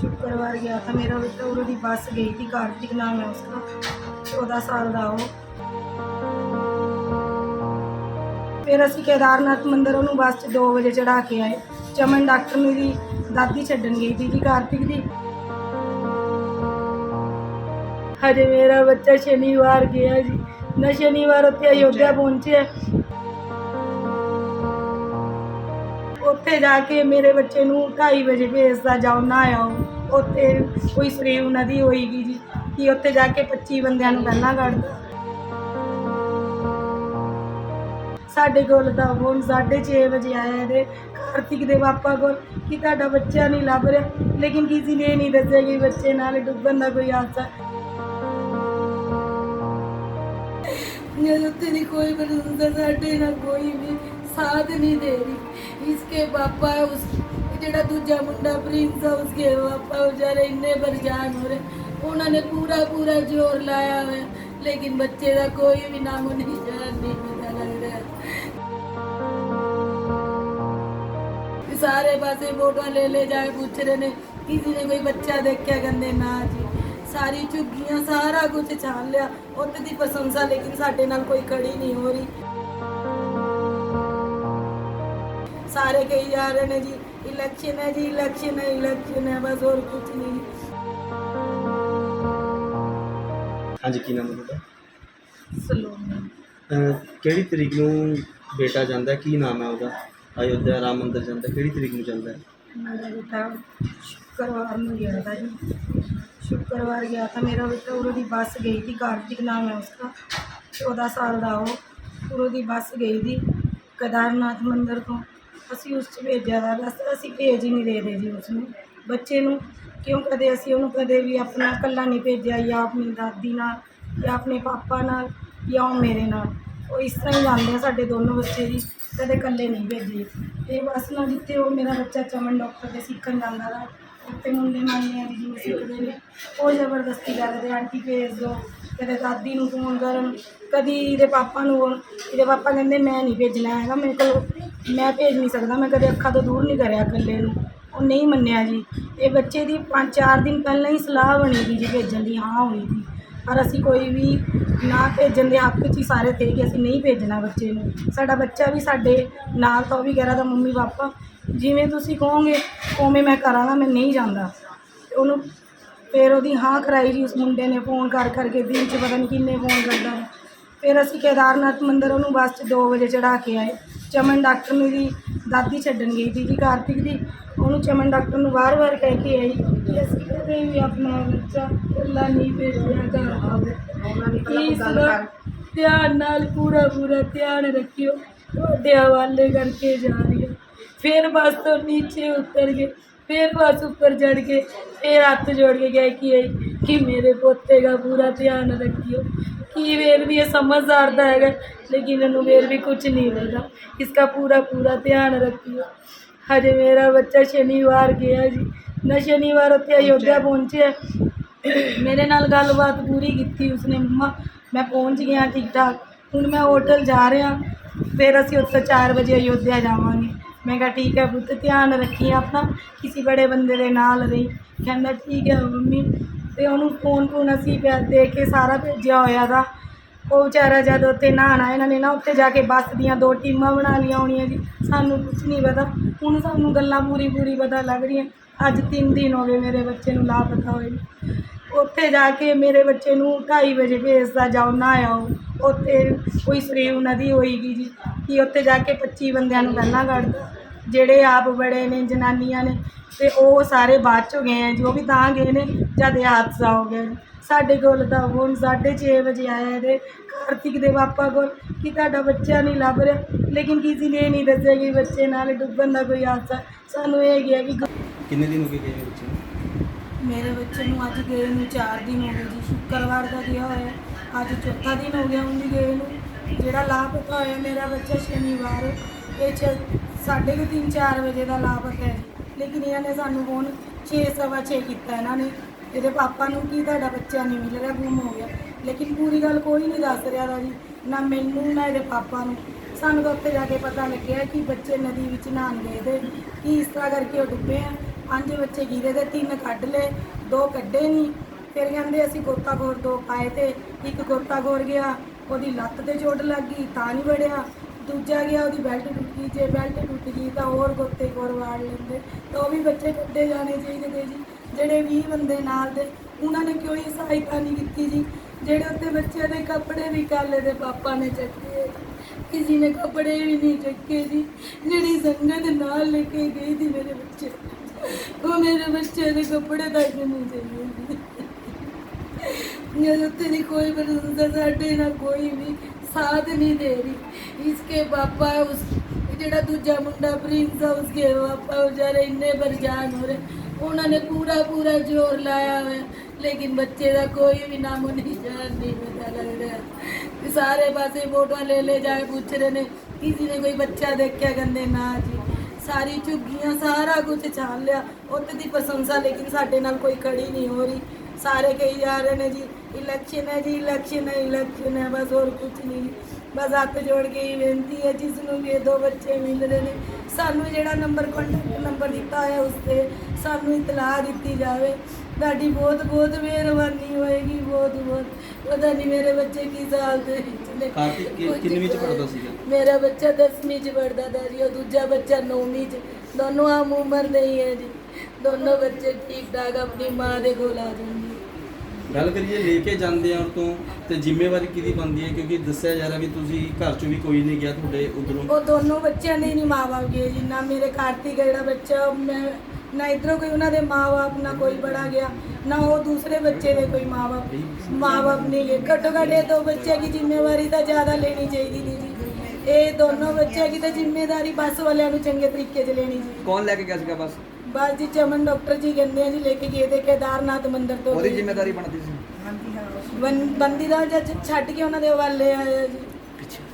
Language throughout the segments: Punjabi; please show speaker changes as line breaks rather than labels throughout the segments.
शुक्रवार गया था मेरा बेटा और उसकी बस गई थी कार्तिक नाम है उसका चौदह साल ਦਾ ਉਹ ਫਿਰ ਅਸੀਂ ਕੇਦਾਰਨਾਥ ਮੰਦਿਰ ਉਹਨੂੰ ਬੱਸ 'ਚ 2 ਵਜੇ ਚੜਾ ਕੇ ਆਏ ਚਮਨ ਡਾਕਟਰ ਨੂੰ ਦੀ ਦਾਦੀ ਛੱਡਣ ਗਈ ਸੀ ਜੀ ਕਾਰਤਿਕ ਦੀ ਹਜੇ ਮੇਰਾ ਬੱਚਾ ਸ਼ਨੀਵਾਰ ਗਿਆ ਜੀ ਨਾ ਸ਼ਨੀਵਾਰ ਉੱਥੇ ਅਯੋਧਿਆ ਪਹੁੰਚਿਆ ਉੱਥੇ ਜਾ ਕੇ ਮੇਰੇ ਬੱਚੇ ਨੂੰ 2:30 ਵਜੇ ਭੇਜਦਾ ਜਾਓ, ਨਾ ਆਓ। ਉੱਥੇ ਕੋਈ ਸਰੀਵ ਨਦੀ ਹੋਏਗੀ ਜੀ, ਕਿ ਉੱਥੇ ਜਾ ਕੇ 25 ਬੰਦਿਆਂ ਨੂੰ ਪਹਿਲਾਂ ਕੱਢਦਾ ਸਾਡੇ ਕੋਲ ਤਾਂ ਫੋਨ 6:30 ਵਜੇ ਆਇਆ ਇਹਦੇ, ਕਾਰਤਿਕ ਦੇ ਪਾਪਾ ਕੋਲ, ਕਿ ਤੁਹਾਡਾ ਬੱਚਾ ਨਹੀਂ ਲੱਭ ਰਿਹਾ। ਲੇਕਿਨ ਕਿਸੇ ਨੇ ਇਹ ਨਹੀਂ ਦੱਸਿਆ ਕਿ ਬੱਚੇ ਨਾਲ ਡੁੱਬਣ ਦਾ ਕੋਈ ਹਾਦਸਾ ਉੱਥੇ ਦੀ ਕੋਈ ਬੰਦਾ ਸਾਡੇ ਨਾਲ ਕੋਈ ਵੀ ਸਾਥ ਨਹੀਂ ਦੇ ਰਹੀ ਇਸਕੇ ਪਾਪਾ, ਉਸ ਜਿਹੜਾ ਦੂਜਾ ਮੁੰਡਾ ਪ੍ਰਿੰਸ ਆ, ਉਸਕੇ ਪਾਪਾ ਵਿਚਾਰੇ ਇੰਨੇ ਪਰੇਸ਼ਾਨ ਹੋ ਰਹੇ। ਉਹਨਾਂ ਨੇ ਪੂਰਾ ਪੂਰਾ ਜ਼ੋਰ ਲਾਇਆ ਹੋਇਆ। ਲੇਕਿਨ ਬੱਚੇ ਦਾ ਕੋਈ ਵੀ ਨਾਮ ਨਹੀਂ ਜਾਣ ਪਤਾ ਲੱਗ ਸਾਰੇ ਪਾਸੇ ਫੋਟੋਆਂ ਲੈ ਲੈ ਜਾ ਪੁੱਛ ਰਹੇ ਨੇ, ਕਿਸੇ ਨੇ ਕੋਈ ਬੱਚਾ ਦੇਖਿਆ ਕਹਿੰਦੇ ਨਾ ਜੀ। ਸਾਰੀ ਝੁੱਗੀਆਂ ਸਾਰਾ ਕੁਝ ਛਾਣ ਲਿਆ। ਉੱਥੇ ਦੀ ਪ੍ਰਸ਼ੰਸਾ ਲੇਕਿਨ ਸਾਡੇ ਨਾਲ ਕੋਈ ਖੜੀ ਨਹੀਂ ਹੋ ਰਹੀ। ਸਾਰੇ ਕਹੀ ਜਾ ਰਹੇ ਨੇ ਜੀ ਇਲੈਕਸ਼ਨ ਹੈ ਜੀ ਇਲੈਕਸ਼ਨ ਹੈ ਇਲੈਕਸ਼ਨ ਹੈ ਬਸ ਹੋਰ ਕੁਝ ਨਹੀਂ
ਹਾਂਜੀ ਕੀ ਨਾਮ ਹੈ ਤੁਹਾਡਾ
ਸਲੋਨ
ਅਹ ਕਿਹੜੀ ਤਰੀਕ ਨੂੰ ਬੇਟਾ ਜਾਂਦਾ ਹੈ? ਕੀ ਨਾਮ ਹੈ ਉਹਦਾ ਅਯੋਧਿਆ ਰਾਮ ਮੰਦਿਰ ਜਾਂਦਾ ਹੈ? ਕਿਹੜੀ ਤਰੀਕ ਨੂੰ ਜਾਂਦਾ ਹੈ
मेरा बेटा शुक्रवार में गया था जी शुक्रवार गया था मेरा बेटा और उसकी बस गई थी कार्तिक नाम है उसका चौदह साल ਦਾ ਉਹ और ਉਹਦੀ ਬੱਸ ਗਈ ਸੀ ਕੇਦਾਰਨਾਥ ਮੰਦਿਰ ਤੋਂ ਅਸੀਂ ਉਸ 'ਚ ਭੇਜਿਆ ਦਾ ਬਸ ਅਸੀਂ ਭੇਜ ਹੀ ਨਹੀਂ ਰਹੇ ਜੀ ਉਸ ਨੂੰ ਬੱਚੇ ਨੂੰ। ਕਿਉਂ ਕਦੇ ਅਸੀਂ ਉਹਨੂੰ ਕਦੇ ਵੀ ਆਪਣਾ ਇਕੱਲਾ ਨਹੀਂ ਭੇਜਿਆ, ਜਾਂ ਆਪਣੀ ਦਾਦੀ ਨਾਲ, ਜਾਂ ਆਪਣੇ ਪਾਪਾ ਨਾਲ, ਜਾਂ ਉਹ ਮੇਰੇ ਨਾਲ। ਉਹ ਇਸ ਤਰ੍ਹਾਂ ਹੀ ਜਾਂਦੇ ਆ ਸਾਡੇ ਦੋਨੋਂ ਬੱਚੇ ਜੀ, ਕਦੇ ਇਕੱਲੇ ਨਹੀਂ ਭੇਜੇ। ਤੇ ਬਸ ਨਾ ਜਿੱਥੇ ਉਹ ਮੇਰਾ ਬੱਚਾ ਚਮਨ ਡਾਕਟਰ ਦੇ ਸਿੱਖਣ ਜਾਂਦਾ ਵਾ, ਉੱਥੇ ਮੁੰਡੇ ਮਾਈਆਂ ਦੀ ਜਿਵੇਂ ਸਿੱਖਦੇ ਨੇ। ਉਹ ਜ਼ਬਰਦਸਤੀ ਕਰਦੇ, ਆਂਟੀ ਭੇਜ ਦਿਓ ਕਦੇ ਦਾਦੀ ਨੂੰ ਫੋਨ ਕਰਨ, ਕਦੀ ਇਹਦੇ ਪਾਪਾ ਨੂੰ ਫੋਨ ਇਹਦੇ ਪਾਪਾ ਕਹਿੰਦੇ, ਮੈਂ ਨਹੀਂ ਭੇਜਣਾ ਹੈਗਾ, ਮੇਰੇ ਕੋਲ ਮੈਂ ਭੇਜ ਨਹੀਂ ਸਕਦਾ, ਮੈਂ ਕਦੇ ਅੱਖਾਂ ਤੋਂ ਦੂਰ ਨਹੀਂ ਕਰਿਆ ਇਕੱਲੇ ਨੂੰ। ਉਹ ਨਹੀਂ ਮੰਨਿਆ ਜੀ। ਇਹ ਬੱਚੇ ਦੀ ਪੰਜ ਚਾਰ ਦਿਨ ਪਹਿਲਾਂ ਹੀ ਸਲਾਹ ਬਣੀ ਸੀ ਜੀ ਭੇਜਣ ਦੀ, ਹਾਂ ਹੋਈ ਸੀ। ਪਰ ਅਸੀਂ ਕੋਈ ਵੀ ਨਾ ਭੇਜਣ ਦੇ ਹੱਕ 'ਚ ਹੀ ਸਾਰੇ ਥੇ ਕਿ ਅਸੀਂ ਨਹੀਂ ਭੇਜਣਾ ਬੱਚੇ ਨੂੰ। ਸਾਡਾ ਬੱਚਾ ਵੀ ਸਾਡੇ ਨਾਲ ਤਾਂ ਉਹ ਵੀ ਕਹਿ ਰਿਹਾ ਮੰਮੀ ਪਾਪਾ, ਜਿਵੇਂ ਤੁਸੀਂ ਕਹੋਗੇ, ਉਵੇਂ ਮੈਂ ਕਰਾਂਗਾ, ਮੈਂ ਨਹੀਂ ਜਾਂਦਾ। ਉਹਨੂੰ ਫਿਰ ਉਹਦੀ ਹਾਂ ਕਰਾਈ ਜੀ, ਉਸ ਮੁੰਡੇ ਨੇ ਫੋਨ ਕਰ ਕਰਕੇ, ਦਿਨ 'ਚ ਪਤਾ ਨਹੀਂ ਕਿੰਨੇ ਫੋਨ ਕਰਦਾ। ਵਾ। ਫਿਰ ਅਸੀਂ ਕੇਦਾਰਨਾਥ ਮੰਦਿਰ ਉਹਨੂੰ ਬੱਸ 'ਚ 2 ਵਜੇ ਚੜਾ ਕੇ ਆਏ। ਚਮਨ ਡਾਕਟਰ ਨੂੰ ਦੀ ਦਾਦੀ ਛੱਡਣ ਗਈ ਸੀ ਜੀ ਕਾਰਤਿਕ ਦੀ। ਉਹਨੂੰ ਚਮਨ ਡਾਕਟਰ ਨੂੰ ਵਾਰ-ਵਾਰ ਕਹਿ ਕੇ ਆਈ ਕਿ ਅਸੀਂ ਕਦੇ ਵੀ ਆਪਣਾ ਬੱਚਾ ਇਕੱਲਾ ਨਹੀਂ ਭੇਜਿਆ ਘਰ ਆਵੇ। ਪਲੀਜ਼ ਧਿਆਨ ਨਾਲ ਪੂਰਾ ਪੂਰਾ ਧਿਆਨ ਰੱਖਿਓ। ਤੁਹਾਡੇ ਹਵਾਲੇ ਕਰਕੇ ਜਾ ਰਹੀ ਹੈ। ਫਿਰ ਬਸ ਤੋਂ ਨੀਚੇ ਉਤਰ ਗਏ। ਫਿਰ ਬਸ ਉੱਪਰ ਚੜ ਕੇ ਫਿਰ ਹੱਥ ਜੋੜ ਕੇ ਗਏ ਕਿ ਕਿ ਮੇਰੇ ਪੋਤੇ ਦਾ ਪੂਰਾ ਧਿਆਨ ਰੱਖਿਓ। कि वेर भी ये समझदार है लेकिन इन्हों वेर भी कुछ नहीं मिलता इसका पूरा पूरा ध्यान रखियो हजे मेरा बच्चा शनिवार गया जी ना शनिवार उत्थे अयोध्या पहुंचे ਮੇਰੇ ਨਾਲ ਗੱਲਬਾਤ ਪੂਰੀ ਕੀਤੀ ਉਸਨੇ ਮੰਮਾ ਮੈਂ ਪਹੁੰਚ ਗਿਆ ਠੀਕ ਠਾਕ ਹੁਣ ਮੈਂ ਹੋਟਲ ਜਾ ਰਿਹਾ ਫਿਰ ਅਸੀਂ ਉੱਥੇ 4 ਵਜੇ ਅਯੋਧਿਆ ਜਾਵਾਂਗੇ ਮੈਂ ਕਿਹਾ ਠੀਕ ਹੈ ਪੁੱਤ ਧਿਆਨ ਰੱਖੀ ਆਪਣਾ ਕਿਸੇ ਬੜੇ ਬੰਦੇ ਦੇ ਨਾਲ ਰਹੀ ਕਹਿੰਦਾ ਠੀਕ ਹੈ ਮੰਮੀ ਤੇ ਉਹਨੂੰ ਫੋਨ ਫੋਨ ਅਸੀਂ ਪਿਆ ਦੇ ਕੇ ਸਾਰਾ ਭੇਜਿਆ ਹੋਇਆ ਦਾ ਉਹ ਵਿਚਾਰਾ ਜਦ ਉੱਥੇ ਨਹਾਉਣਾ ਇਹਨਾਂ ਨੇ ਨਾ ਉੱਥੇ ਜਾ ਕੇ ਬੱਸ ਦੀਆਂ ਦੋ ਟੀਮਾਂ ਬਣਾ ਲਈਆਂ ਹੋਣੀਆਂ ਜੀ। ਸਾਨੂੰ ਕੁਝ ਨਹੀਂ ਪਤਾ। ਹੁਣ ਸਾਨੂੰ ਗੱਲਾਂ ਪੂਰੀ ਪੂਰੀ ਪਤਾ ਲੱਗ ਰਹੀਆਂ। ਅੱਜ 3 ਦਿਨ ਹੋ ਗਏ ਮੇਰੇ ਬੱਚੇ ਨੂੰ ਲਾਪਤਾ ਹੋਏ ਨੂੰ। ਉੱਥੇ ਜਾ ਕੇ ਮੇਰੇ ਬੱਚੇ ਨੂੰ 2:30 ਵਜੇ ਭੇਜਦਾ ਜਾਓ ਨਾ ਆਓ ਉੱਥੇ ਕੋਈ ਸਰੀਵ ਨਦੀ ਹੋਏਗੀ ਜੀ। ਕਿ ਉੱਥੇ ਜਾ ਕੇ 25 ਬੰਦਿਆਂ ਨੂੰ ਪਹਿਲਾਂ ਕੱਢਦਾ। ਜਿਹੜੇ ਆਪ ਬੜੇ ਨੇ ਜਨਾਨੀਆਂ ਨੇ ਤੇ ਉਹ ਸਾਰੇ ਬਾਅਦ ਚੋਂ ਗਏ ਆ ਜੀ ਉਹ ਵੀ ਤਾਂ ਗਏ ਨੇ ਜਦ ਇਹ ਹਾਦਸਾ ਹੋ ਗਿਆ ਸਾਡੇ ਕੋਲ ਤਾਂ ਹੁਣ 6:30 ਵਜੇ ਆਇਆ ਇਹਦੇ ਕਾਰਤਿਕ ਦੇ ਪਾਪਾ ਕੋਲ ਕਿ ਤੁਹਾਡਾ ਬੱਚਾ ਨਹੀਂ ਲੱਭ ਰਿਹਾ। ਲੇਕਿਨ ਕਿਸੇ ਨੇ ਇਹ ਨਹੀਂ ਦੱਸਿਆ ਕਿ ਬੱਚੇ ਨਾਲ ਡੁੱਬਣ ਦਾ ਕੋਈ ਹਾਦਸਾ। ਸਾਨੂੰ ਇਹ ਗਿਆ ਕਿ
ਕਿੰਨੇ ਦਿਨ ਹੋ ਗਏ ਗਏ ਬੱਚੇ ਨੂੰ?
ਮੇਰੇ ਬੱਚੇ ਨੂੰ ਅੱਜ ਗਏ ਨੂੰ 4 ਦਿਨ ਹੋ ਗਏ ਜੀ। ਸ਼ੁੱਕਰਵਾਰ ਦਾ ਗਿਆ ਹੋਇਆ। ਅੱਜ ਚੌਥਾ ਦਿਨ ਹੋ ਗਿਆ ਉਹਨੂੰ ਗਏ ਨੂੰ। ਜਿਹੜਾ ਲਾਪਤਾ ਹੋਇਆ ਮੇਰਾ ਬੱਚਾ ਸ਼ਨੀਵਾਰ ਇਹ ਚ ਸਾਢੇ ਕੁ ਤਿੰਨ 4 ਵਜੇ ਦਾ ਲਾਪਤਾ ਹੈ। ਜੀ ਲੇਕਿਨ ਇਹਨਾਂ ਨੇ ਸਾਨੂੰ ਫੋਨ 6 ਸਵਾ 6 ਕੀਤਾ ਇਹਨਾਂ ਨੇ। ਇਹਦੇ ਪਾਪਾ ਨੂੰ ਕੀ ਤੁਹਾਡਾ ਬੱਚਾ ਨਹੀਂ ਮਿਲ ਰਿਹਾ, ਗੁੰਮ ਹੋ ਗਿਆ। ਲੇਕਿਨ ਪੂਰੀ ਗੱਲ ਕੋਈ ਨਹੀਂ ਦੱਸ ਰਿਹਾ ਦਾ ਜੀ ਨਾ ਮੈਨੂੰ, ਨਾ ਇਹਦੇ ਪਾਪਾ ਨੂੰ। ਸਾਨੂੰ ਤਾਂ ਉੱਥੇ ਜਾ ਕੇ ਪਤਾ ਲੱਗਿਆ ਕਿ ਬੱਚੇ ਨਦੀ ਵਿੱਚ ਨਹਾਉਣ ਗਏ ਤੇ ਕਿ ਇਸ ਤਰ੍ਹਾਂ ਕਰਕੇ ਉਹ ਡੁੱਬੇ ਆ। ਪੰਜ ਬੱਚੇ ਗਿਰੇ ਤੇ ਤਿੰਨ ਕੱਢ ਲਏ, ਦੋ ਕੱਢੇ ਨਹੀਂ। ਫਿਰ ਕਹਿੰਦੇ ਅਸੀਂ ਗੋਤਾਖੋਰ ਦੋ ਪਾਏ ਤੇ ਇੱਕ ਗੋਤਾਖੋਰ ਗਿਆ, ਉਹਦੀ ਲੱਤ ਤੇ ਚੋਟ ਲੱਗ ਗਈ, ਤਾਂ ਨਹੀਂ ਵੜਿਆ। ਦੂਜਾ ਗਿਆ, ਉਹਦੀ ਬੈਲਟ ਟੁੱਟ ਗਈ ਜੇ ਬੈਲਟ ਟੁੱਟ ਗਈ ਤਾਂ ਹੋਰ ਗੋਤੇ ਖੋਰ ਵਾੜ ਲੈਂਦੇ। ਤਾਂ ਉਹ ਵੀ ਬੱਚੇ ਕੱਢੇ ਜਾਣੇ ਚਾਹੀਦੇ ਤੇ ਜੀ। ਜਿਹੜੇ 20 ਬੰਦੇ ਨਾਲ ਦੇ, ਉਹਨਾਂ ਨੇ ਕੋਈ ਸਹਾਇਤਾ ਨਹੀਂ ਕੀਤੀ ਜੀ? ਜਿਹੜੇ ਉੱਤੇ ਬੱਚਿਆਂ ਦੇ ਕੱਪੜੇ ਵੀ ਕਾਲੇ ਦੇ ਪਾਪਾ ਨੇ ਚੱਕੇ ਕਿਸੇ ਨੇ ਕੱਪੜੇ ਵੀ ਨਹੀਂ ਚੱਕੇ ਜੀ। ਜਿਹੜੀ ਸੰਗਤ ਨਾਲ ਲੈ ਕੇ ਗਈ ਸੀ ਮੇਰੇ ਬੱਚੇ ਉਹ ਮੇਰੇ ਬੱਚੇ ਦੇ ਕੱਪੜੇ ਤੱਕ ਨਹੀਂ ਚੱਕੇ ਜਦੋਂ ਤੇਰੀ ਕੋਈ ਪ੍ਰਸ਼ੰਸਾ ਸਾਡੇ ਨਾਲ ਕੋਈ ਵੀ ਸਾਥ ਨਹੀਂ ਦੇ ਰਹੀ। ਇਸਕੇ ਪਾਪਾ, ਉਸ ਜਿਹੜਾ ਦੂਜਾ ਮੁੰਡਾ ਪ੍ਰਿੰਸ ਆ ਉਸਕੇ ਪਾਪਾ ਵਿਚਾਰੇ ਇੰਨੇ ਪਰੇਸ਼ਾਨ ਹੋ ਰਹੇ। ਉਹਨਾਂ ਨੇ ਪੂਰਾ ਪੂਰਾ ਜ਼ੋਰ ਲਾਇਆ ਹੋਇਆ। ਲੇਕਿਨ ਬੱਚੇ ਦਾ ਕੋਈ ਵੀ ਨਾਮ ਨਿਸ਼ਾਨ ਨਹੀਂ ਪਤਾ ਲੱਗ ਰਿਹਾ ਸਾਰੇ ਪਾਸੇ ਫੋਟੋਆਂ ਲੈ ਲੈ ਜਾ ਕੇ ਪੁੱਛ ਰਹੇ ਨੇ, ਕਿਸੇ ਨੇ ਕੋਈ ਬੱਚਾ ਦੇਖਿਆ ਕਹਿੰਦੇ ਨਾ ਜੀ? ਸਾਰੀ ਝੁੱਗੀਆਂ ਸਾਰਾ ਕੁਝ ਛਾਣ ਲਿਆ। ਉੱਤੇ ਦੀ ਪ੍ਰਸ਼ੰਸਾ ਲੇਕਿਨ ਸਾਡੇ ਨਾਲ ਕੋਈ ਖੜੀ ਨਹੀਂ ਹੋ ਰਹੀ। ਸਾਰੇ ਕਹੀ ਜਾ ਰਹੇ ਨੇ ਜੀ ਇਲੈਕਸ਼ਨ ਹੈ ਜੀ ਇਲੈਕਸ਼ਨ ਹੈ ਇਲੈਕਸ਼ਨ ਹੈ ਬਸ ਹੋਰ ਕੁਝ ਨਹੀਂ ਬਸ ਹੱਥ ਜੋੜ ਕੇ ਹੀ ਬੇਨਤੀ ਹੈ ਜਿਸ ਨੂੰ ਵੀ ਇਹ ਦੋ ਬੱਚੇ ਮਿਲ ਰਹੇ ਨੇ ਸਾਨੂੰ ਜਿਹੜਾ ਨੰਬਰ ਕੰਟੈਕਟ ਨੰਬਰ ਦਿੱਤਾ ਹੈ ਉਸ ਤੇ ਸਾਨੂੰ ਇਤਲਾਹ ਦਿੱਤੀ ਜਾਵੇ। ਤੁਹਾਡੀ ਬਹੁਤ ਬਹੁਤ ਮਿਹਰਬਾਨੀ ਹੋਏਗੀ ਬਹੁਤ ਬਹੁਤ। ਪਤਾ ਨਹੀਂ ਮੇਰੇ ਬੱਚੇ ਕੀ ਸਾਲ ਦੇ ਵਿੱਚ ਨੇ।
ਸੀਗਾ?
ਮੇਰਾ ਬੱਚਾ 10ਵੀਂ ਚ ਪੜਦਾ ਦਾ ਜੀ ਉਹ ਦੂਜਾ ਬੱਚਾ 9ਵੀਂ ਚ। ਦੋਨੋਂ ਆਮ ਉਮਰ ਦੇ ਹੀ ਹੈ ਜੀ। ਦੋਨੋਂ ਬੱਚੇ ਠੀਕ ਠਾਕ ਆਪਣੀ ਮਾਂ ਦੇ ਕੋਲ ਆ ਜਾਂਦੇ।
ਗੱਲ ਕਰੀਏ ਲੈ ਕੇ ਜਾਂਦੇ ਆ ਤੋਂ ਤੇ ਜ਼ਿੰਮੇਵਾਰੀ ਕਿਹਦੀ ਬਣਦੀ ਹੈ? ਕਿਉਂਕਿ ਦੱਸਿਆ ਜਾ ਰਿਹਾ ਵੀ ਤੁਸੀਂ ਘਰ ਚੋਂ ਵੀ ਕੋਈ ਨਹੀਂ ਗਿਆ ਤੁਹਾਡੇ ਉਧਰੋਂ।
ਉਹ ਦੋਨੋਂ ਬੱਚਿਆਂ ਦੇ ਨਹੀਂ ਮਾਂ-ਬਾਪ ਗਏ ਜੀ ਨਾ ਮੇਰੇ ਕਾਰਤਿਕ ਹੈ ਜਿਹੜਾ ਬੱਚਾ ਉਹ ਮੈਂ ਨਾ ਇਧਰੋਂ ਕੋਈ ਉਹਨਾਂ ਦੇ ਮਾਂ-ਬਾਪ ਨਾ ਕੋਈ ਬੜਾ ਗਿਆ ਨਾ ਉਹ ਦੂਸਰੇ ਬੱਚੇ ਦੇ ਕੋਈ ਮਾਂ-ਬਾਪ। ਮਾਂ-ਬਾਪ ਨਹੀਂ ਗਏ। ਘੱਟੋ ਘੱਟ ਇਹ ਦੋ ਬੱਚੇ ਦੀ ਜ਼ਿੰਮੇਵਾਰੀ ਤਾਂ ਜ਼ਿਆਦਾ ਲੈਣੀ ਚਾਹੀਦੀ ਸੀ ਜੀ। ਇਹ ਦੋਨੋਂ ਬੱਚੇ ਦੀ ਤਾਂ ਜ਼ਿੰਮੇਵਾਰੀ ਬੱਸ ਵਾਲਿਆਂ ਨੂੰ ਚੰਗੇ ਤਰੀਕੇ 'ਚ ਲੈਣੀ ਸੀ
ਕੌਣ ਲੈ ਕੇ ਗਿਆ ਸੀਗਾ ਬਸ?
ਬਸ ਜੀ ਚਮਨ ਡਾਕਟਰ ਜੀ ਕਹਿੰਦੇ ਆ ਜੀ ਲੈ ਕੇ ਗਏ ਤੇ ਕੇਦਾਰਨਾਥ ਮੰਦਿਰ ਤੋਂ
ਉਹਦੀ ਜ਼ਿੰਮੇਵਾਰੀ ਬਣਦੀ ਸੀ।
ਬੰ- ਬੰਦੀ ਦਾ ਜੱਜ ਛੱਡ ਕੇ ਉਹਨਾਂ ਦੇ ਹਵਾਲੇ ਆਇਆ ਜੀ।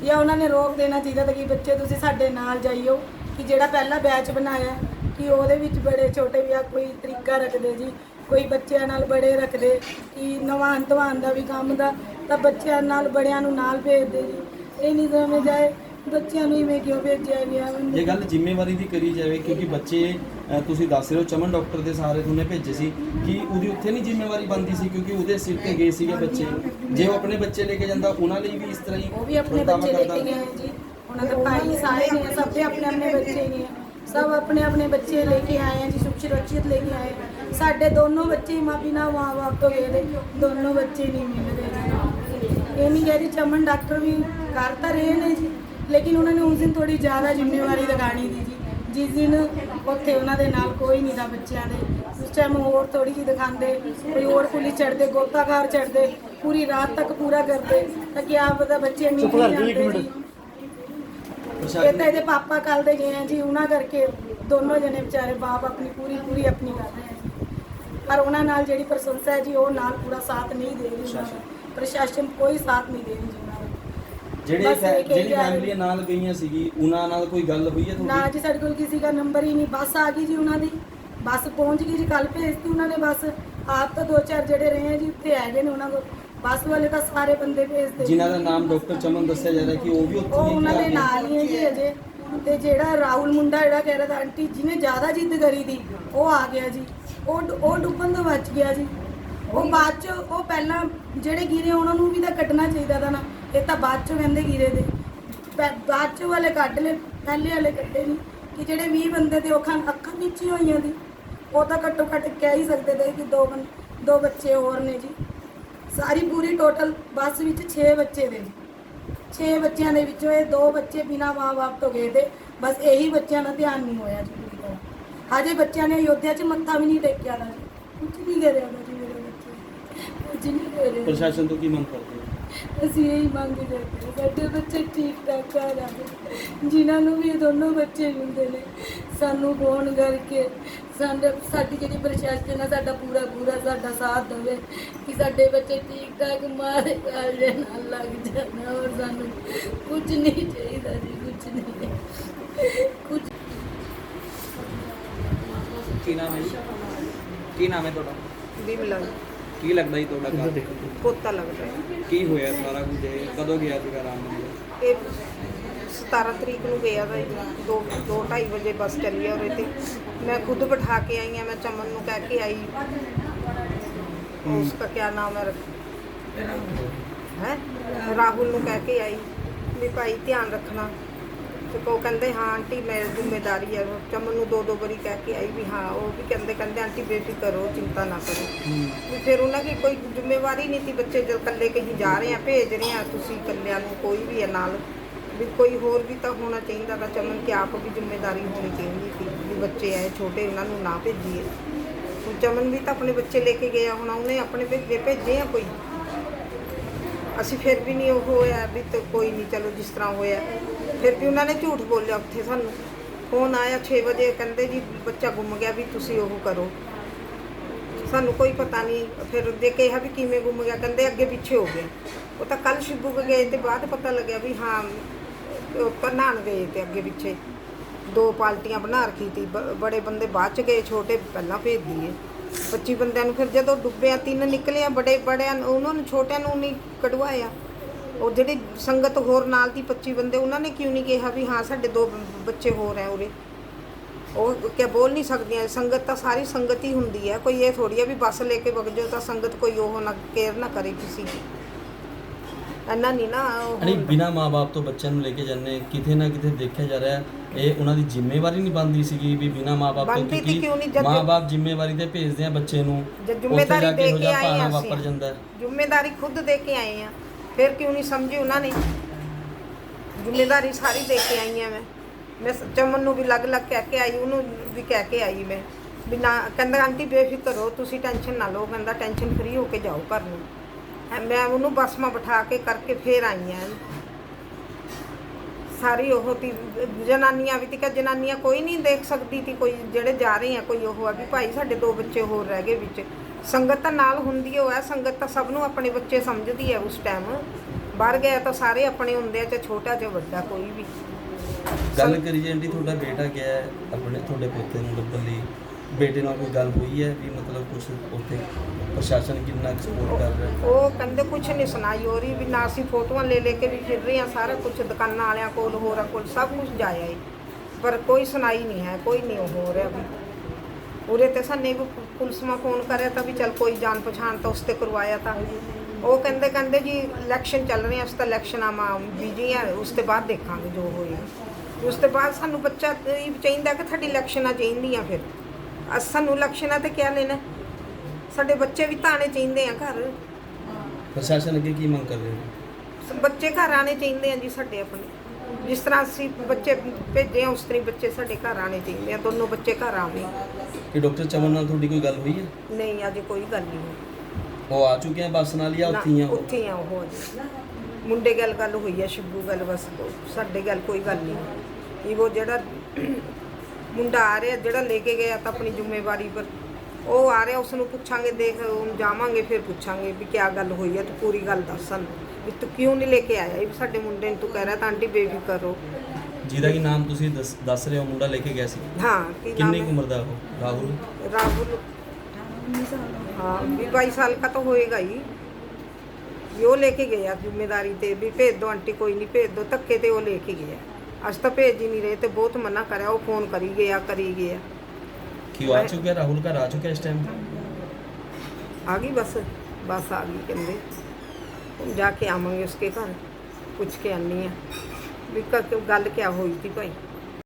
ਜਾਂ ਉਹਨਾਂ ਨੇ ਰੋਕ ਦੇਣਾ ਚਾਹੀਦਾ ਤਾਂ ਕਿ ਬੱਚੇ ਤੁਸੀਂ ਸਾਡੇ ਨਾਲ ਜਾਈਓ ਕਿ ਜਿਹੜਾ ਪਹਿਲਾ ਬੈਚ ਬਣਾਇਆ ਕਿ ਉਹਦੇ ਵਿੱਚ ਬੜੇ ਛੋਟੇ ਵੀ ਆ ਕੋਈ ਤਰੀਕਾ ਰੱਖਦੇ ਜੀ ਕੋਈ ਬੱਚਿਆਂ ਨਾਲ ਬੜੇ ਰੱਖਦੇ ਕਿ ਨਵਾਨ ਧਵਾਨ ਦਾ ਵੀ ਕੰਮ ਦਾ ਤਾਂ ਬੱਚਿਆਂ ਨਾਲ ਬੜਿਆਂ ਨੂੰ ਨਾਲ ਭੇਜਦੇ ਜੀ। ਇਹ ਨਹੀਂ ਸਮਝ ਆਏ ਬੱਚਿਆਂ ਨੂੰ ਇਵੇਂ ਕਿਉਂ ਭੇਜਿਆ ਗਿਆ?
ਜੇ ਗੱਲ ਜ਼ਿੰਮੇਵਾਰੀ ਦੀ ਕਰੀ ਜਾਵੇ ਕਿਉਂਕਿ ਬੱਚੇ ਤੁਸੀਂ ਦੱਸ ਰਹੇ ਹੋ ਚਮਨ ਡਾਕਟਰ ਦੇ ਸਾਰੇ ਤੁਹਾਨੂੰ ਭੇਜੇ ਸੀ ਕਿ ਉਹਦੀ ਉੱਥੇ ਨਹੀਂ ਜ਼ਿੰਮੇਵਾਰੀ ਬਣਦੀ ਸੀ ਕਿਉਂਕਿ ਉਹਦੇ ਸਿਰ ਤੇ ਗਏ ਸੀਗੇ ਬੱਚੇ। ਜੇ ਉਹ ਆਪਣੇ ਬੱਚੇ ਲੈ ਕੇ ਜਾਂਦਾ ਉਹਨਾਂ ਲਈ ਵੀ ਇਸ ਤਰ੍ਹਾਂ ਹੀ
ਉਹ ਵੀ ਆਪਣੇ
ਵਰਤਾਵਾ
ਬੱਚੇ ਲੈ। ਕੇ ਗਏ ਹੈ ਜੀ। ਉਹਨਾਂ ਦੇ ਭਾਈ ਸਾਰੇ ਨੇ ਸਭ ਦੇ ਆਪਣੇ ਆਪਣੇ ਬੱਚੇ ਨੇ। ਸਭ ਆਪਣੇ ਆਪਣੇ ਬੱਚੇ ਲੈ ਕੇ ਆਏ ਹੈ ਜੀ ਸੁਖ ਸੁਰੱਖਿਅਤ ਲੈ ਕੇ ਆਏ। ਹੈ। ਸਾਡੇ ਦੋਨੋਂ ਬੱਚੇ ਮਾਂ ਬਿਨਾ ਮਾਂ ਬਾਪ ਤੋਂ ਗਏ ਨੇ। ਦੋਨੋਂ ਬੱਚੇ ਨਹੀਂ ਮਿਲ ਰਹੇ ਇਹ ਨਹੀਂ ਕਹਿ ਰਹੀ ਚਮਨ ਡਾਕਟਰ ਵੀ ਕਰ ਤਾਂ ਰਹੇ ਨੇ ਜੀ। ਲੇਕਿਨ ਉਹਨਾਂ ਨੇ ਉਸ ਦਿਨ ਥੋੜੀ ਜ਼ਿਆਦਾ ਜ਼ਿੰਮੇਵਾਰੀ ਲਗਾਣੀ ਦੀ ਜੀ। ਜਿਸ ਦਿਨ ਉੱਥੇ ਉਹਨਾਂ ਦੇ ਨਾਲ ਕੋਈ ਨਹੀਂ ਦਾ ਬੱਚਿਆਂ ਦੇ। ਉਸ ਟਾਈਮ ਹੋਰ ਥੋੜੀ ਜਿਹੀ ਦਿਖਾਉਂਦੇ ਕੋਈ ਹੋਰ ਪੁਲਿਸ ਚੜਦੇ ਗੋਤਾਖਾਰ ਚੜਦੇ ਪੂਰੀ ਰਾਤ ਤੱਕ ਪੂਰਾ ਕਰਦੇ ਤਾਂ ਕਿ ਆਪ ਦਾ ਬੱਚੇ ਨਹੀਂ ਜਾਂਦੇ ਜੀ। ਇਹ ਤਾਂ ਇਹਦੇ ਪਾਪਾ ਕੱਲ ਦੇ ਗਏ ਆ ਜੀ ਉਹਨਾਂ ਕਰਕੇ ਦੋਨੋਂ ਜਣੇ ਵਿਚਾਰੇ ਬਾਪ ਆਪਣੀ ਪੂਰੀ ਪੂਰੀ ਆਪਣੀ ਕਰ ਰਹੇ ਆ ਪਰ ਉਹਨਾਂ ਨਾਲ ਜਿਹੜੀ ਪ੍ਰਸ਼ੰਸਾ ਹੈ ਜੀ ਉਹ ਨਾਲ ਪੂਰਾ ਸਾਥ ਨਹੀਂ ਦੇ ਰਹੀ। ਪ੍ਰਸ਼ਾਸਨ। ਕੋਈ ਸਾਥ ਨਹੀਂ ਦੇ ਰਹੀ ਜੀ
ਜਿਹੜੇ
ਬਸ
ਫੈ-
ਇਹ ਕਹੀ
ਜਿਹੜੀ
ਜਾ ਰਹੀ-
ਫੈਮਲੀਆਂ ਨਾਲ ਗਈਆਂ ਸੀਗੀ ਉਹਨਾਂ ਨਾਲ ਕੋਈ ਗੱਲ ਹੋਈ ਹੈ
ਨਾ
ਤੁਹਾਡੀ
ਜੀ ਸਾਡੇ ਕੋਲ ਕਿਸੇ ਦਾ ਨੰਬਰ ਹੀ ਨਹੀਂ। ਬੱਸ ਆ ਗਈ ਜੀ ਉਹਨਾਂ ਦੀ। ਬੱਸ ਪਹੁੰਚ ਗਈ ਜੀ ਕੱਲ ਭੇਜਤੀ ਉਹਨਾਂ ਨੇ। ਬੱਸ ਆਪ ਤਾਂ ਦੋ ਚਾਰ ਜਿਹੜੇ ਰਹੇ ਆ ਜੀ ਉੱਥੇ ਹੈਗੇ ਨੇ ਉਹਨਾਂ ਕੋਲ। ਬੱਸ ਵਾਲੇ ਤਾਂ ਸਾਰੇ ਬੰਦੇ ਭੇਜਦੇ
ਜਿਨ੍ਹਾਂ ਦਾ ਨਾਮ ਡਾਕਟਰ ਚਮਨ ਦੱਸਿਆ ਜਾ ਰਿਹਾ ਕਿ ਉਹ ਵੀ ਉੱਥੇ
ਉਹ
ਹੀ
ਉਹਨਾਂ ਦੇ
ਆ।
ਨਾਲ ਹੀ ਹੈ ਜੀ ਅਜੇ। ਤੇ ਜਿਹੜਾ ਰਾਹੁਲ ਮੁੰਡਾ ਜਿਹੜਾ ਕਹਿ ਰਿਹਾ ਤਾਂ ਆਂਟੀ ਜਿਹਨੇ ਜ਼ਿਆਦਾ ਜਿੱਦ ਕਰੀ ਦੀ ਉਹ ਆ ਗਿਆ ਜੀ। ਉਹ ਡੁ- ਉਹ ਡੁੱਬਣ ਤੋਂ ਬਚ ਗਿਆ ਜੀ। ਉਹ ਬਾਅਦ ਚ ਉਹ ਪਹਿਲਾਂ ਜਿਹੜੇ ਗਿਰੇ ਉਹਨਾਂ ਨੂੰ ਵੀ ਤਾਂ ਕੱਢਣਾ ਚਾਹੀਦਾ ਤਾਂ ਨਾ। ਇਹ ਤਾਂ ਬਾਅਦ ਚੋਂ ਕਹਿੰਦੇ ਗਿਰੇ ਦੇ। ਬਾਅਦ ਚੋਂ ਵਾਲੇ ਕੱਢ ਲੈ ਪਹਿਲੇ ਵਾਲੇ ਕੱਢੇ ਨਹੀਂ ਕਿ ਜਿਹੜੇ 20 ਬੰਦੇ ਤੇ ਅੱਖਾਂ ਅੱਖਾਂ ਵਿੱਚ ਹੋਈਆਂ ਦੀ। ਉਹ ਤਾਂ ਘੱਟੋ ਘੱਟ ਕਹਿ ਹੀ ਸਕਦੇ ਤੇ ਕਿ ਦੋ ਬੰ ਦੋ ਬੱਚੇ ਹੋਰ ਨੇ ਜੀ। ਸਾਰੀ ਪੂਰੀ ਟੋਟਲ ਬੱਸ ਵਿੱਚ 6 ਬੱਚੇ ਦੇ ਜੀ। 6 ਬੱਚਿਆਂ ਦੇ ਵਿੱਚੋਂ ਇਹ ਦੋ ਬੱਚੇ ਬਿਨਾਂ ਮਾਂ-ਬਾਪ ਤੋਂ ਗਏ ਤੇ ਬਸ ਇਹੀ ਬੱਚਿਆਂ ਦਾ ਧਿਆਨ ਨਹੀਂ ਹੋਇਆ ਜੀ ਪੂਰੀ ਤਰ੍ਹਾਂ ਹਜੇ ਬੱਚਿਆਂ ਨੇ ਅਯੋਧਿਆ 'ਚ ਮੱਥਾ ਵੀ ਨਹੀਂ ਟੇਕਿਆ ਦਾ ਕੁਝ ਨਹੀਂ ਕਰਿਆ ਰਿਹਾ ਜੀ ਮੇਰੇ ਬੱਚੇ। ਕੁਝ ਨਹੀਂ ਕਰਿਆ
ਪ੍ਰਸ਼ਾਸਨ ਤੋਂ ਕੀ ਮੰਗ ਕਰਦੇ
ਅਸੀਂ ਇਹੀ ਮੰਗ ਕਰਦੇ ਹਾਂ ਸਾਡੇ ਬੱਚੇ ਠੀਕ ਠਾਕ ਘਰ ਆਵੇ ਜਿਨ੍ਹਾਂ ਨੂੰ ਵੀ ਇਹ ਦੋਨੋਂ ਬੱਚੇ ਹੁੰਦੇ ਨੇ ਸਾਨੂੰ ਫੋਨ ਕਰਕੇ ਸਾਡੇ ਸਾਡੀ ਜਿਹੜੀ ਪ੍ਰਸ਼ਾਸਨ ਹੈ ਸਾਡਾ ਪੂਰਾ ਪੂਰਾ ਸਾਡਾ ਸਾਥ ਦੇਵੇ ਕਿ ਸਾਡੇ ਬੱਚੇ ਠੀਕ ਠਾਕ ਮਾਂ ਦੇ ਕਾਲਜੇ ਨਾਲ ਲੱਗ ਜਾਣ ਔਰ ਸਾਨੂੰ ਕੁਝ ਨਹੀਂ ਚਾਹੀਦਾ ਜੀ ਕੁਝ ਨਹੀਂ। ਕੁਝ
ਕੀ ਨਾਮ ਹੈ ਜੀ? ਕੀ ਨਾਮ ਹੈ ਤੁਹਾਡਾ?
ਬਿਮਲਾ।
ਕੀ ਲੱਗਦਾ ਜੀ ਤੁਹਾਡਾ ਘਰ?
ਪੋਤਾ ਲੱਗਦਾ
ਕੀ ਹੋਇਆ ਸਾਰਾ ਕੁਝ? ਕਦੋਂ ਗਿਆ ਸੀਗਾ ਰਾਮ ਮੰਦਿਰ
ਇਹ 17 ਤਰੀਕ ਨੂੰ ਗਿਆ ਦਾ ਜੀ। ਦੋ ਦੋ 2:30 ਵਜੇ ਬੱਸ ਚੱਲੀ ਆ ਉਰੇ ਤੇ। ਮੈਂ ਖੁਦ ਬਿਠਾ ਕੇ ਆਈ ਆ ਮੈਂ ਚਮਨ ਨੂੰ ਕਹਿ ਕੇ ਆਈ। ਉਸ ਦਾ ਕੀ ਨਾਮ ਹੈ? ਹੈ? ਰਾਹੁਲ ਨੂੰ ਕਹਿ ਕੇ ਆਈ ਵੀ ਭਾਈ ਧਿਆਨ ਰੱਖਣਾ। ਤੇ ਉਹ ਕਹਿੰਦੇ ਹਾਂ ਆਂਟੀ ਮੇਰੀ ਜ਼ਿੰਮੇਵਾਰੀ ਹੈ ਚਮਨ ਨੂੰ ਦੋ ਦੋ ਵਾਰੀ ਕਹਿ ਕੇ ਆਈ ਵੀ ਹਾਂ ਉਹ ਵੀ ਕਹਿੰਦੇ ਕਹਿੰਦੇ ਆਂਟੀ ਬੇਫਿਕਰ ਹੋ ਚਿੰਤਾ ਨਾ ਕਰੋ। ਵੀ ਫਿਰ ਉਹਨਾਂ ਦੀ ਕੋਈ ਜ਼ਿੰਮੇਵਾਰੀ ਨਹੀਂ ਸੀ ਬੱਚੇ ਜਦ ਇਕੱਲੇ ਕਹੀਂ ਜਾ ਰਹੇ ਆ ਭੇਜ ਰਹੇ ਆ ਤੁਸੀਂ ਇਕੱਲਿਆਂ ਨੂੰ ਕੋਈ ਵੀ ਹੈ ਨਾਲ। ਵੀ ਕੋਈ ਹੋਰ ਵੀ ਤਾਂ ਹੋਣਾ ਚਾਹੀਦਾ ਤਾਂ ਚਮਨ ਕਿ ਆਪ ਵੀ ਜ਼ਿੰਮੇਵਾਰੀ ਹੋਣੀ ਚਾਹੀਦੀ ਸੀ ਵੀ ਬੱਚੇ ਆਏ ਛੋਟੇ ਉਹਨਾਂ ਨੂੰ ਨਾ ਭੇਜੀਏ। ਹੁਣ ਚਮਨ ਵੀ ਤਾਂ ਆਪਣੇ ਬੱਚੇ ਲੈ ਕੇ ਗਿਆ ਹੁਣ ਉਹਨੇ ਆਪਣੇ ਭੇਜੇ ਭੇਜੇ ਆ ਕੋਈ? ਅਸੀਂ ਫਿਰ ਵੀ ਨਹੀਂ ਉਹ ਹੋਇਆ ਵੀ ਤੇ ਕੋਈ ਨਹੀਂ ਚਲੋ ਜਿਸ ਤਰ੍ਹਾਂ ਹੋਇਆ। ਫਿਰ ਵੀ ਉਹਨਾਂ ਨੇ ਝੂਠ ਬੋਲਿਆ ਉੱਥੇ ਸਾਨੂੰ। ਫੋਨ ਆਇਆ 6 ਵਜੇ, ਕਹਿੰਦੇ ਜੀ ਬੱਚਾ ਗੁੰਮ ਗਿਆ ਵੀ ਤੁਸੀਂ ਉਹ ਕਰੋ। ਸਾਨੂੰ ਕੋਈ ਪਤਾ ਨਹੀਂ, ਫਿਰ ਦੇ ਕਿਹਾ ਵੀ ਕਿਵੇਂ ਗੁੰਮ ਗਿਆ, ਕਹਿੰਦੇ ਅੱਗੇ ਪਿੱਛੇ ਹੋ ਗਿਆ। ਉਹ ਤਾਂ ਕੱਲ ਸ਼ਿਬੂ ਗਏ ਤੇ ਬਾਅਦ ਪਤਾ ਲੱਗਿਆ ਵੀ ਹਾਂ, ਉਹ ਗਏ ਤੇ ਅੱਗੇ ਪਿੱਛੇ। ਦੋ ਪਾਲਟੀਆਂ ਬਣਾ ਰੱਖੀ ਤੀ ਬੜੇ ਬੰਦੇ ਬਾਅਦ ਚ ਗਏ, ਛੋਟੇ ਪਹਿਲਾਂ ਭੇਜ ਦੀਏ 25 ਬੰਦਿਆਂ ਨੂੰ ਫਿਰ ਜਦੋਂ ਡੁੱਬਿਆ, ਤਿੰਨ ਨਿਕਲਿਆ ਬੜੇ, ਬੜਿਆਂ ਉਹਨਾਂ ਨੂੰ, ਛੋਟਿਆਂ ਨੂੰ ਨਹੀਂ ਕਢਵਾਇਆ। ਉਹ ਜਿਹੜੀ ਸੰਗਤ ਹੋਰ ਨਾਲ ਦੀ 25 ਬੰਦੇ ਉਹਨਾਂ ਨੇ ਕਿਉਂ ਨਹੀਂ ਕਿਹਾ ਵੀ ਹਾਂ ਸਾਡੇ ਦੋ ਬੱਚੇ ਹੋਰ ਹੈ ਉਰੇ ਉਹ ਕਿਆ ਬੋਲ ਨਹੀਂ ਸਕਦੀਆਂ ਸੰਗਤ ਤਾਂ ਸਾਰੀ ਸੰਗਤ ਹੀ ਹੁੰਦੀ ਹੈ ਕੋਈ ਇਹ ਥੋੜੀ ਹੈ ਵੀ ਬੱਸ ਲੈ ਕੇ ਵਗ ਜਾਓ ਤਾਂ ਸੰਗਤ ਕੋਈ ਉਹ ਨਾ ਕੇਅਰ ਨਾ ਕਰੇ ਕਿਸੇ ਦੀ ਇੰਨਾ ਨਹੀਂ ਨਾ ਹੁੰਦਾ।
ਬਿਨਾ ਮਾਪੇ ਤੋਂ ਬੱਚਿਆਂ ਨੂੰ ਲੈ ਕੇ ਜਾਂਦੇ ਕਿਤੇ ਨਾ ਕਿਤੇ ਦੇਖਿਆ ਜਾ ਰਿਹਾ ਇਹ ਉਹਨਾਂ ਦੀ ਜ਼ਿੰਮੇਵਾਰੀ ਨਹੀਂ ਬਣਦੀ ਸੀਗੀ ਵੀ ਬਿਨਾ ਮਾਪੇ ਤੋਂ
ਬਣਦੀ ਤੀ ਕਿਉਂ ਨਹੀਂ? ਜਦ-
ਮਾਪੇ ਜ਼ਿੰਮੇਵਾਰੀ ਤੇ ਭੇਜਦੇ ਆ ਬੱਚੇ ਨੂੰ
ਜ਼ਿੰਮੇਵਾਰੀ
ਕੇ
ਦੇ ਕੇ ਆਏ ਹਾਂ
ਵਾਪਰ। ਜਾਂਦਾ
ਜ਼ਿੰਮੇਵਾਰੀ ਖੁਦ ਦੇ ਕੇ ਆਏ ਆ ਫਿਰ ਕਿਉਂ ਨਹੀਂ ਸਮਝੀ ਉਹਨਾਂ ਨੇ? ਜ਼ਿੰਮੇਵਾਰੀ ਸਾਰੀ ਦੇ ਕੇ ਆਈ ਆ ਮੈਂ। ਮੈਂ ਚਮਨ ਨੂੰ ਵੀ ਲੱਗ ਲੱਗ ਕਹਿ ਕੇ ਆਈ, ਉਹਨੂੰ ਵੀ ਕਹਿ ਕੇ ਆਈ ਮੈਂ, ਵੀ ਨਾ, ਕਹਿੰਦਾ, ਆਂਟੀ, ਬੇਫਿਕਰ ਹੋ ਤੁਸੀਂ ਟੈਨਸ਼ਨ ਨਾ ਲਓ। ਕਹਿੰਦਾ, ਟੈਨਸ਼ਨ ਫਰੀ ਹੋ ਕੇ ਜਾਓ ਘਰ ਨੂੰ। ਮੈਂ ਉਹਨੂੰ ਬੱਸ ਮਾ ਬਿਠਾ ਕੇ ਕਰਕੇ ਫੇਰ ਆਈ ਆ ਸਾਰੀ ਉਹ ਤੀ ਜਨਾਨੀਆਂ ਵੀ ਤੀ ਕਿ ਜਨਾਨੀਆਂ ਕੋਈ ਨਹੀਂ ਦੇਖ ਸਕਦੀ ਤੀ, ਕੋਈ ਜਿਹੜੇ ਜਾ ਰਹੇ ਆ, ਕੋਈ ਉਹ ਆ ਵੀ ਭਾਈ, ਸਾਡੇ ਦੋ ਬੱਚੇ ਹੋਰ ਰਹਿ ਗਏ ਵਿੱਚ। ਸੰਗਤ ਤਾਂ ਨਾਲ ਹੁੰਦੀ ਓ ਹੈ ਸੰਗਤ ਤਾਂ ਸਭ ਨੂੰ ਆਪਣੇ ਬੱਚੇ ਸਮਝਦੀ ਹੈ ਉਸ ਟਾਈਮ ਬਾਹਰ ਗਿਆ ਤਾਂ ਸਾਰੇ ਆਪਣੇ ਹੁੰਦੇ ਆ ਚਾਹੇ ਛੋਟਾ ਚਾਹੇ ਵੱਡਾ ਕੋਈ ਵੀ।
ਗੱਲ ਕਰੀ ਜੇ ਆਂਟੀ ਤੁਹਾਡਾ ਬੇਟਾ ਗਿਆ ਹੈ ਆਪਣੇ ਤੁਹਾਡੇ ਪੋਤੇ ਨੂੰ ਲੱਭਣ ਲਈ। ਬੇਟੇ ਨਾਲ ਕੋਈ ਗੱਲ ਹੋਈ ਹੈ ਵੀ ਮਤਲਬ ਕੁਝ ਉੱਥੇ ਪ੍ਰਸ਼ਾਸਨ ਕਿੰਨਾ ਸਪੋਰਟ ਕਰ ਰਿਹਾ? ਹੈ
ਉਹ ਕਹਿੰਦੇ ਕੁਛ ਨਹੀਂ ਸੁਣਾਈ ਹੋ ਰਹੀ ਵੀ ਨਾ ਅਸੀਂ ਫੋਟੋਆਂ ਲੈ ਲੈ ਕੇ ਵੀ ਫਿਰ ਰਹੇ ਆ ਸਾਰਾ ਕੁਝ ਦੁਕਾਨਾਂ ਵਾਲਿਆਂ ਕੋਲ ਹੋਰਾਂ ਕੋਲ ਸਭ ਕੁਝ ਜਾਇਆ ਏ। ਪਰ ਕੋਈ ਸੁਣਾਈ ਨਹੀਂ ਹੈ ਕੋਈ ਨਹੀਂ ਹੋ ਰਿਹਾ। ਵੀ ਉਰੇ ਤੇ ਸਾਨੇ ਪੁਲਿਸ ਮਾ ਫੋਨ ਕਰਿਆ ਤਾਂ ਵੀ ਚਲ ਕੋਈ ਜਾਣ ਪਛਾਣ ਤਾਂ ਉਸ ਤੇ ਕਰਵਾਇਆ ਤਾਂ। ਉਹ ਕਹਿੰਦੇ ਕਹਿੰਦੇ ਜੀ ਇਲੈਕਸ਼ਨ ਚੱਲ ਰਹੇ ਆ ਉਸ ਤਾਂ ਇਲੈਕਸ਼ਨਾਂ ਮਾ ਬੀਜੀ ਆ ਉਸ ਤੋਂ ਬਾਅਦ ਦੇਖਾਂਗੇ ਜੋ ਹੋਏਗਾ ਉਸ ਤੋਂ ਬਾਅਦ ਸਾਨੂੰ ਬੱਚਾ ਚਾਹੀਦਾ ਕਿ ਸਾਡੀ ਇਲੈਕਸ਼ਨਾਂ ਚਾਹੀਦੀਆਂ ਫਿਰ। ਅਸ ਸਾਨੂੰ ਇਲੈਕਸ਼ਨਾਂ ਤੇ ਕਿਆ ਲੈਣਾ? ਸਾਡੇ ਬੱਚੇ ਵੀ ਤਾਂ ਆਉਣੇ ਚਾਹੀਦੇ ਆ ਘਰ।
ਪ੍ਰਸ਼ਾਸਨ ਅੱਗੇ ਕੀ ਮੰਗ ਕਰ ਰਹੇ
ਸ- ਬੱਚੇ ਘਰ ਆਣੇ ਚਾਹੀਦੇ ਆ ਜੀ ਸਾਡੇ ਆਪਣੇ। ਜਿਸ ਤਰ੍ਹਾਂ ਅਸੀਂ ਬੱਚੇ ਭੇਜੇ ਆ ਉਸ ਤਰ੍ਹਾਂ ਹੀ ਬੱਚੇ ਸਾਡੇ ਘਰ ਆਣੇ ਚਾਹੀਦੇ ਆ ਦੋਨੋਂ ਬੱਚੇ ਘਰ ਆਵੇ
ਕਿ ਡਾਕਟਰ ਚਮਨ ਨਾਲ ਤੁਹਾਡੀ ਕੋਈ ਗੱਲ ਹੋਈ ਹੈ?
ਨਹੀਂ ਅਜੇ ਕੋਈ ਗੱਲ ਨਹੀਂ ਹੋਈ।
ਉਹ ਆ ਚੁੱਕੇ ਆ ਬੱਸ ਨਾਲ ਜਾਂ ਉੱਥੇ ਹੀ ਆ ਉਹ?
ਉੱਥੇ ਆ ਉਹ ਅਜੇ। ਮੁੰਡੇ ਗੱਲ ਗੱਲ ਹੋਈ ਆ ਸ਼ਿਬੂ ਗੱਲ ਬਸ ਸਾਡੇ ਗੱਲ ਕੋਈ ਗੱਲ ਨਹੀਂ। ਇਹ ਉਹ ਜਿਹੜਾ ਮੁੰਡਾ ਆ ਰਿਹਾ ਜਿਹੜਾ ਲੈ ਕੇ ਗਿਆ ਤਾਂ ਆਪਣੀ ਜ਼ਿੰਮੇਵਾਰੀ ਪਰ ਉਹ ਆ ਰਿਹਾ ਉਸ ਨੂੰ ਪੁੱਛਾਂਗੇ ਦੇਖ ਹੁਣ ਜਾਵਾਂਗੇ ਫਿਰ ਪੁੱਛਾਂਗੇ ਵੀ ਕੀ ਗੱਲ ਹੋਈ ਹੈ ਤੂੰ ਪੂਰੀ ਗੱਲ ਦੱਸ ਸਾਨੂੰ। ਵੀ ਤੂੰ ਕਿਉਂ ਨਹੀਂ ਲੈ ਕੇ ਆਇਆ? ਇਹ ਸਾਡੇ ਮੁੰਡੇ ਨੂੰ ਤੂੰ ਕਹਿ ਰਿਹਾ ਤਾਂ ਆਂਟੀ ਬੇਫਿਕਰ ਹੋ
ਜਿਹਦਾ ਕਿ ਨਾਮ ਤੁਸੀਂ ਦੱਸ- ਦੱਸ ਰਹੇ ਹੋ ਮੁੰਡਾ ਲੈ ਕੇ ਗਿਆ ਸੀ
ਹਾਂ ਕੀ ਨਾਮ
ਕਿੰਨੀ ਕੁ
ਹੈ
ਉਮਰ ਦਾ ਉਹ ਰਾਹੁਲ
ਰਾਹੁਲ
उन्नीस साल का
हाँ भी बाईस साल का तो होएगा ही वो लेके गया जिम्मेदारी ते भी भेज दो आंटी कोई नहीं भेज दो धक्के ते वो लेके गया अस तो भेज ही नहीं रहे ते बहुत मना करे वो फोन करी गया करी गया
कि वो आ चुका है राहुल का आ चुका है इस टाइम
आ गई बस बस आ गई कहते हम जाके आवांगे उसके घर पुछ के आनी है ਵੀ ਕ- ਗੱਲ ਕਿਆ ਹੋਈ ਸੀ ਭਾਈ?